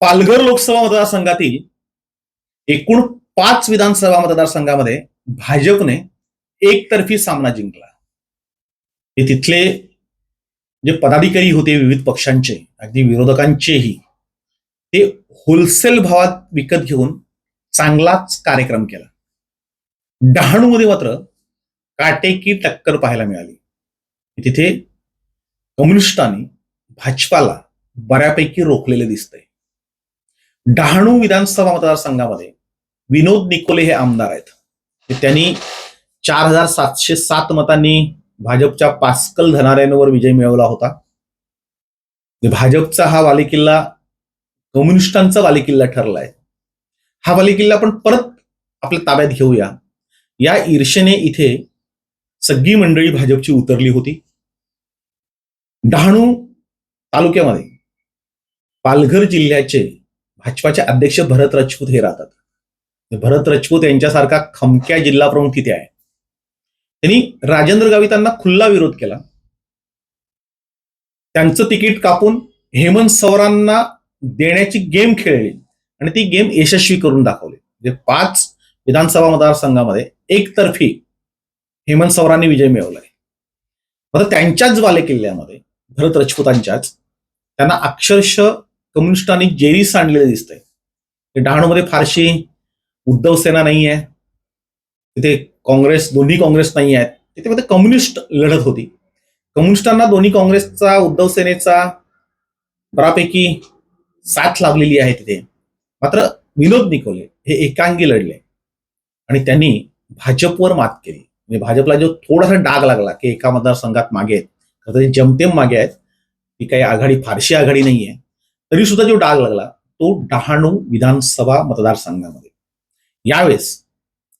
पालघर लोकसभा मतदारसंघातील एकूण पाच विधानसभा मतदारसंघामध्ये भाजपने एकतर्फी सामना जिंकला. हे तिथले जे पदाधिकारी होते विविध पक्षांचे अगदी विरोधकांचेही ते होलसेल भावात विकत घेऊन चांगलाच कार्यक्रम केला. डहाणूमध्ये मात्र काटेकी टक्कर पाहायला मिळाली. तिथे कम्युनिस्टांनी भाजपाला बऱ्यापैकी रोखलेले दिसतंय. डहाणू विधानसभा मतदारसंघामध्ये विनोद निकोले हे आमदार आहेत. त्यांनी चार हजार सातशे सात मतांनी भाजपच्या पास्कल धनाऱ्यांवर विजय मिळवला होता. भाजपचा हा बालेकिल्ला कम्युनिस्टांचा बालेकिल्ला ठरलाय. हा बालेकिल्ला आपण परत आपल्या ताब्यात घेऊया. या ईर्षेने इथे सगळी मंडळी भाजपची उतरली होती. डहाणू तालुक्यामध्ये पालघर जिल्ह्याचे भाजपाचे अध्यक्ष भरत राजपूत हे राहतात. भरत राजपूत यांच्यासारखा खमक्या जिल्हा प्रमुख तिथे आहे. त्यांनी राजेंद्र गावितांना खुल्ला विरोध केला. त्यांचं तिकीट कापून हेमंत सवरांना देण्याची गेम खेळली. आणि ती गेम यशस्वी करून दाखवली. म्हणजे पाच विधानसभा मतदारसंघामध्ये एकतर्फी हेमंत सवरांनी विजय मिळवलाय. आता त्यांच्याच बालेकिल्ल्यामध्ये भरत राजपूतांच्याच त्यांना अक्षरशः कम्युनिस्टांनी जेरी सांडलेलं दिसतंय. डहाणूमध्ये फारशी उद्धव सेना नाही आहे तिथे काँग्रेस दोन्ही काँग्रेस नाही आहेत तिथे मध्ये कम्युनिस्ट लढत होती. कम्युनिस्टांना दोन्ही काँग्रेसचा उद्धव सेनेचा बऱ्यापैकी साथ लाभलेली आहे तिथे. मात्र विनोद निकोले हे एकांगी लढले. आणि त्यांनी भाजपवर मात केली. म्हणजे भाजपला जो थोडासा डाग लागला की एका मतदारसंघात मागे आहेत. खरं तरी जमतेम मागे आहेत. ती काही आघाडी फारशी आघाडी नाहीये. तरी सुद्धा जो डाग लागला तो डहाणू विधानसभा मतदारसंघामध्ये. यावेळेस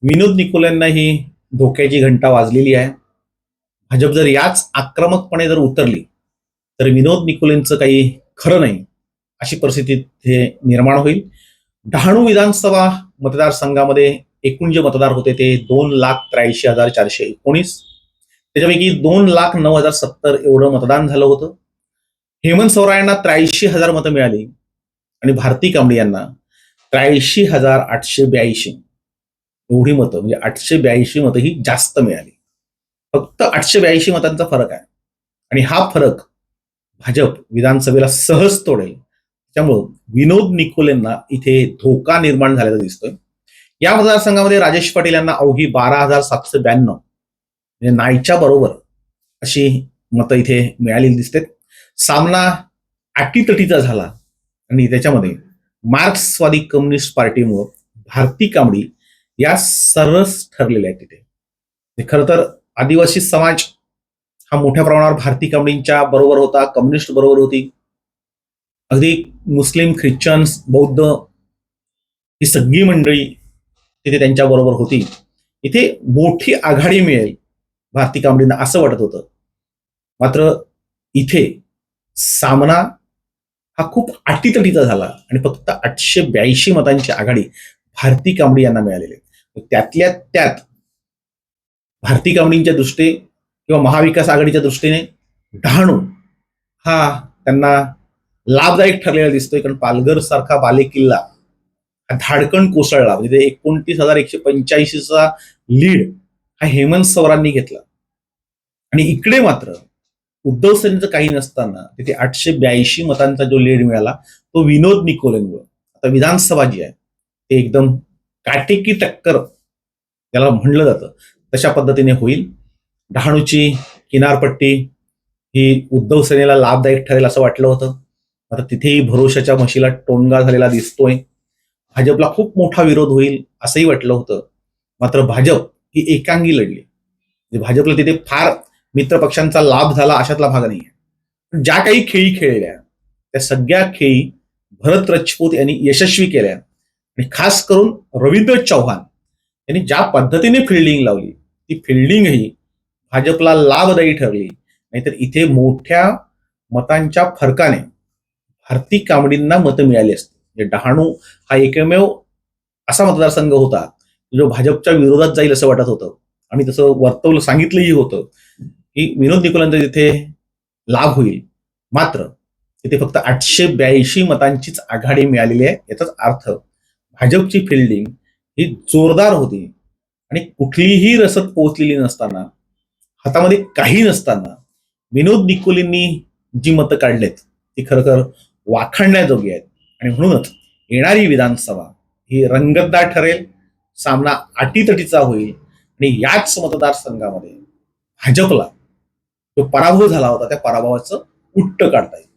विनोद निकोलेंना ही धोक्याची घंटा वाजलेली आहे. भाजप जर याच आक्रमकपणे जर उतरली तर विनोद निकोलेंचं काही खरं नाही अशी परिस्थिती हे निर्माण होईल. डहाणू विधानसभा मतदारसंघामध्ये एकूण जे मतदार होते ते दोन लाख त्र्याऐंशी हजार चारशे एकोणीस. त्याच्यापैकी दोन लाख नऊ हजार सत्तर एवढं मतदान झालं होतं. हेमंत सोरा यांना त्र्याऐंशी हजार मतं मिळाली. आणि भारती कांबळे यांना त्र्याऐंशी हजार आठशे ब्याऐंशी. एवढी मतं म्हणजे आठशे ब्याऐंशी मतं ही जास्त मिळाली. फक्त आठशे ब्याऐंशी मतांचा फरक आहे. आणि हा फरक भाजप विधानसभेला सहज तोडेल. त्यामुळं विनोद निकोलेंना इथे धोका निर्माण झालेला दिसतोय. या मतदारसंघामध्ये राजेश पाटील यांना अवघी बारा हजार सातशे ब्याण्णव. म्हणजे नाईच्या बरोबर अशी मतं इथे मिळालेली दिसतात. सामना अटीतटीचा झाला. आणि त्याच्यामध्ये मार्क्सवादी कम्युनिस्ट पार्टीमुळं भारती कांबडी या सरस ठरलेल्या आहेत तिथे. म्हणजे खरं तर आदिवासी समाज हा मोठ्या प्रमाणावर भारती कांबडींच्या बरोबर होता कम्युनिस्ट बरोबर होती. अगदी मुस्लिम ख्रिश्चन्स बौद्ध ही सगळी मंडळी तिथे त्यांच्या बरोबर होती. इथे मोठी आघाडी मिळेल भारती कांबडींना असं वाटत होतं. मात्र इथे सामना हा खूप अटीतटीचा झाला आणि फक्त आठशे ब्याऐंशी मतांची आघाडी भारती कांबडी यांना मिळालेली आहे. त्यातल्या त्यात भारती कांबडींच्या दृष्टी किंवा महाविकास आघाडीच्या दृष्टीने डहाणू हा त्यांना लाभदायक ठरलेला दिसतोय कारण पालघर सारखा बालेकिल्ला हा धाडकण कोसळला म्हणजे ते एकोणतीस हजार एकशे पंच्याऐंशीचा लीड हा हेमंत सवरांनी घेतला आणि इकडे मात्र उद्धव सेनेचं काही नसताना तिथे आठशे ब्याऐंशी मतांचा जो लीड मिळाला तो विनोद निकोलेंमुळे आता विधानसभा जी आहे ते एकदम काटेकी टक्कर याला म्हणलं जातं तशा पद्धतीने होईल. डहाणूची किनारपट्टी ही उद्धव सेनेला लाभदायक ठरेल असं वाटलं होतं. आता तिथेही भरोशाच्या म्हशीला टोनगा झालेला दिसतोय. भाजपला खूप मोठा विरोध होईल असंही वाटलं होतं. मात्र भाजप ही एकांगी लढली. म्हणजे भाजपला तिथे फार मित्रपक्षांचा लाभ झाला अशातला भाग नाही आहे ज्या काही खेळी खेळल्या त्या सगळ्या खेळी भरत राजपूत यांनी यशस्वी केल्या. आणि खास करून रवींद्र चव्हाण यांनी ज्या पद्धतीने फिल्डिंग लावली ती फिल्डिंगही भाजपला लाभदायी ठरली. नाहीतर इथे मोठ्या मतांच्या फरकाने भारती कांबडींना मतं मिळाली असती. म्हणजे डहाणू हा एकमेव असा मतदारसंघ होता जो भाजपच्या विरोधात जाईल असं वाटत होतं. आणि तसं वर्तवलं सांगितलंही होतं. की विनोद निकोलांचा तिथे लाभ होईल मात्र तिथे फक्त आठशे ब्याऐंशी मतांचीच आघाडी मिळालेली आहे. याचाच अर्थ भाजपची फिल्डिंग ही जोरदार होती आणि कुठलीही रसद पोहोचलेली नसताना हातामध्ये काही नसताना विनोद निकोलींनी जी मतं काढलेत ती खरखर वाखाणण्याजोगी आहेत. आणि म्हणूनच येणारी विधानसभा ही रंगतदार ठरेल सामना अटीतटीचा होईल आणि याच मतदारसंघामध्ये भाजपला जो पराभव झाला होता त्या पराभवाचं उट्ट काढता येईल.